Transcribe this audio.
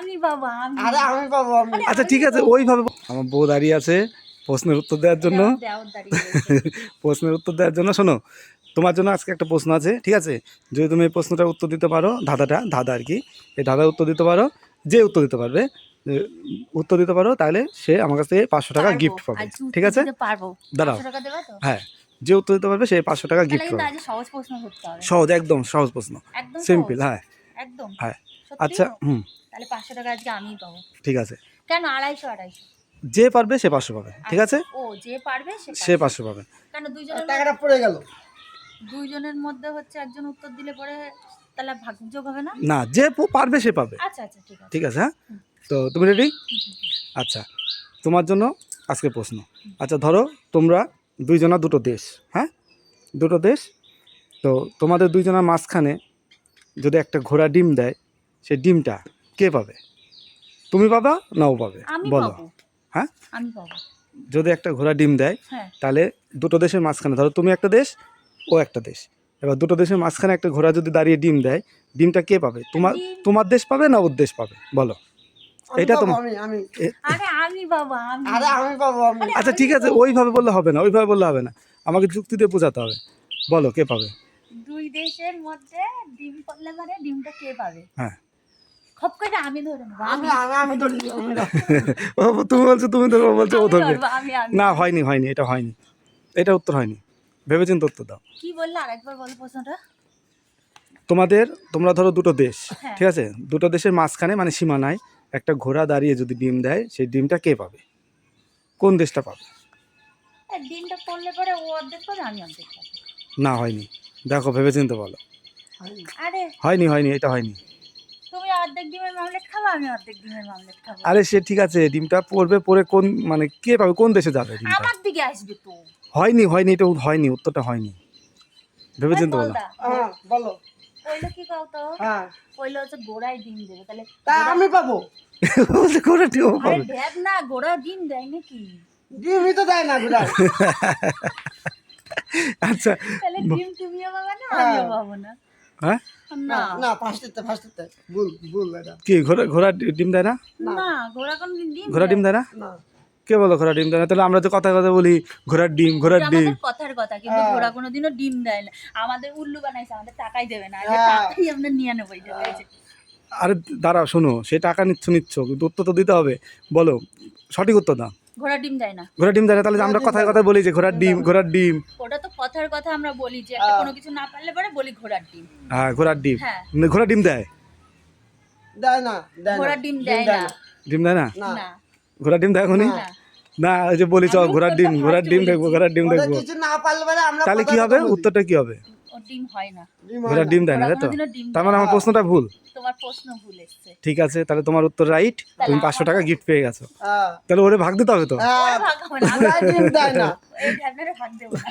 আমি বাবা আমি। আরে আমি পাবো আমি। আচ্ছা ঠিক আছে ওইভাবে আমার বউ দাঁড়িয়ে আছে প্রশ্নের উত্তর দেওয়ার জন্য। দাঁড়িয়ে রয়েছে। প্রশ্নের উত্তর দেওয়ার জন্য। শোনো তোমার জন্য আজকে একটা প্রশ্ন আছে ঠিক আছে? যদি তুমি এই প্রশ্নটার উত্তর দিতে পারো ধাঁধাটা ধাঁধা আর কি এই ধাঁধার উত্তর দিতে পারো যে উত্তর দিতে পারবে উত্তর দিতে পারো তাহলে সে আমার কাছ থেকে পাঁচশো টাকা গিফট পাবে ঠিক আছে? দাঁড়াও। পাঁচশো টাকা দেবা তো? হ্যাঁ যে উত্তর দিতে পারবে সে পাঁচশো টাকা গিফট পাবে। সহজ প্রশ্ন সহজ একদম সহজ প্রশ্ন। একদম সিম্পল হ্যাঁ। একদম। হ্যাঁ। আচ্ছা হুম। তাহলে পাঁচশো টাকা আজকে আমিই পাবো। ঠিক আছে। কেন আড়াইশো আড়াইশো? যে পারবে সে পাঁচশো পাবে ঠিক আছে? ও যে পারবে সে সে পাঁচশো। পাঁচশো পাবে। কেন দুইজনের টাকাটা পড়ে গেল। দুইজনের মধ্যে হচ্ছে একজন উত্তর দিলে পরে তাহলে ভাগযোগ হবে না? না যে পারবে সে পাবে। আচ্ছা আচ্ছা ঠিক আছে। ঠিক আছে হ্যাঁ? তো তুমি রেডি আচ্ছা তোমার জন্য আজকে প্রশ্ন। আচ্ছা ধরো তোমরা দুইজনা দুটো দেশ হ্যাঁ? দুটো দেশ তো তোমাদের দুইজনের মাঝখানে যদি একটা ঘোড়া ডিম দেয় সেই ডিমটা কে পাবে? তুমি পাবা না ও পাবে? বলো। হ্যাঁ? আমি পাবো। যদি একটা ঘোড়া ডিম দেয় হ্যাঁ। তাহলে দুটো দেশের মাঝখানে ধরো তুমি একটা দেশ ও একটা দেশ। এবার দুটো দেশের মাঝখানে একটা ঘোড়া যদি দাঁড়িয়ে ডিম দেয় ডিমটা কে পাবে? তোমার তোমার দেশ পাবে না ওর দেশ পাবে? বলো। এটা তোমার- আমি আমি। আরে আমি বাবা আমি। আরে আমি পাবো আমি। আচ্ছা ঠিক আছে ওইভাবে বললে হবে না ওইভাবে বললে হবে না। আমাকে যুক্তি দিয়ে বোঝাতে হবে। বলো কে পাবে? দুই দেশের মধ্যে ডিম পড়লে মানে ডিমটা কে পাবে? হ্যাঁ। খপ করে আমি ধরে নেব আমি আমি আমি ধরি তুমি বলছো তুমি ধরবো বলছো ও ধরবে। না হয়নি হয়নি এটা হয়নি। এটা উত্তর হয়নি। ভেবেচিন্তে উত্তর দাও। কি বললে আরেকবার বলো প্রশ্নটা? তোমাদের তোমরা ধরো দুটো দেশ হ্যাঁ। ঠিক আছে? দুটো দেশের মাঝখানে মানে সীমানায় একটা ঘোড়া দাঁড়িয়ে যদি ডিম দেয় সেই ডিমটা কে পাবে? কোন দেশটা পাবে? ডিমটা পড়লে পরে ও অর্ধেক পাবে আমি অর্ধেক পাবো। না হয়নি। দেখো ভেবেচিন্তে বলো আরে। হয়নি হয়নি এটা হয়নি। তুমি অর্ধেক ডিমের মামলেট খাব আমি অর্ধেক ডিমের মামলেট খাব। আরে সে ঠিক আছে ডিমটা পড়বে পরে কোন মানে কে পাবে কোন দেশে যাবে ডিমটা? আমার দিকে আসবে তো। হয়নি হয়নি এটা হয়নি উত্তরটা হয়নি। ভেবেচিন্তে বলো হ্যাঁ বলো। পয়লা কি কাও তো? হ্যাঁ। পয়লা হচ্ছে গোড়ায় ডিম দেবে তাহলে তা আমি পাবো? বলছে করে ডিম আরে পাবে। না গোড়া ডিম দেয় নাকি? ডিমই তো দেয় না ঘুরাই আচ্ছা। তাহলে ডিম তুমিও পাবে না আমিও পাবো না। হ্যাঁ? না। না না ফার্স্টেতে ফার্স্টেতে ভুল ভুল এটা কি ঘোড়া ঘোড়া ডিম দেয় না? না। ঘোড়া কোন ডিম ঘোড়া ডিম দেয় না? না। কে বলো ঘোড়া ডিম দেয় না? তাহলে আমরা তো কথা কথা বলি ঘোড়ার ডিম ঘোড়ার এটা ডিম। কথার কথা কিন্তু হ্যাঁ। ঘোড়া কোনোদিনও ডিম দেয় না। আমাদের উল্লু বানাইছে আমাদের টাকাই দেবে না। হ্যাঁ। টাকাই আমরা নিয়ে নেব এটা আরে দাঁড়াও শোনো সে টাকা নিচ্ছ নিচ্ছ কিন্তু উত্তর তো দিতে হবে। বলো সঠিক উত্তর দাও। ঘোড়া ডিম দেয় না। ঘোড়া ডিম দেয় না তাহলে যে আমরা কথায় কথায় বলি যে ঘোড়ার ডিম ঘোড়ার ডিম। কথার কথা আমরা বলি যে একটা কোনো কিছু না পারলে পরে বলি ঘোড়ার ডিম। হ্যাঁ ঘোড়ার ডিম। হ্যাঁ। না, ঘোড়া ডিম দেয়? দেয় না দেয় না। ঘোড়া ডিম দেয় না। ডিম দেয় না? না। না। ঘোড়া ডিম দেখো নি। না ওই যে বলি চল ঘোড়ার ডিম ঘোড়ার ডিম দেখব ঘোড়ার ডিম দেখব। কিছু না পারলে পরে আমরা তাহলে কি হবে। উত্তরটা কি হবে? ডিম হয় না। ডিম ঘোড়ার ডিম দেয় না তাই তো? তার মানে আমার প্রশ্নটা ভুল। তোমার প্রশ্ন ভুল এসছে। ঠিক আছে তাহলে তোমার উত্তর রাইট। তুমি পাঁচশো টাকা গিফট পেয়ে গেছো। হ্যাঁ। তাহলে ওরে ভাগ দিতে হবে তো? হ্যাঁ। ভাগ হবে না। ওরা ডিম দেয় না। এই ভাগ দেবো না।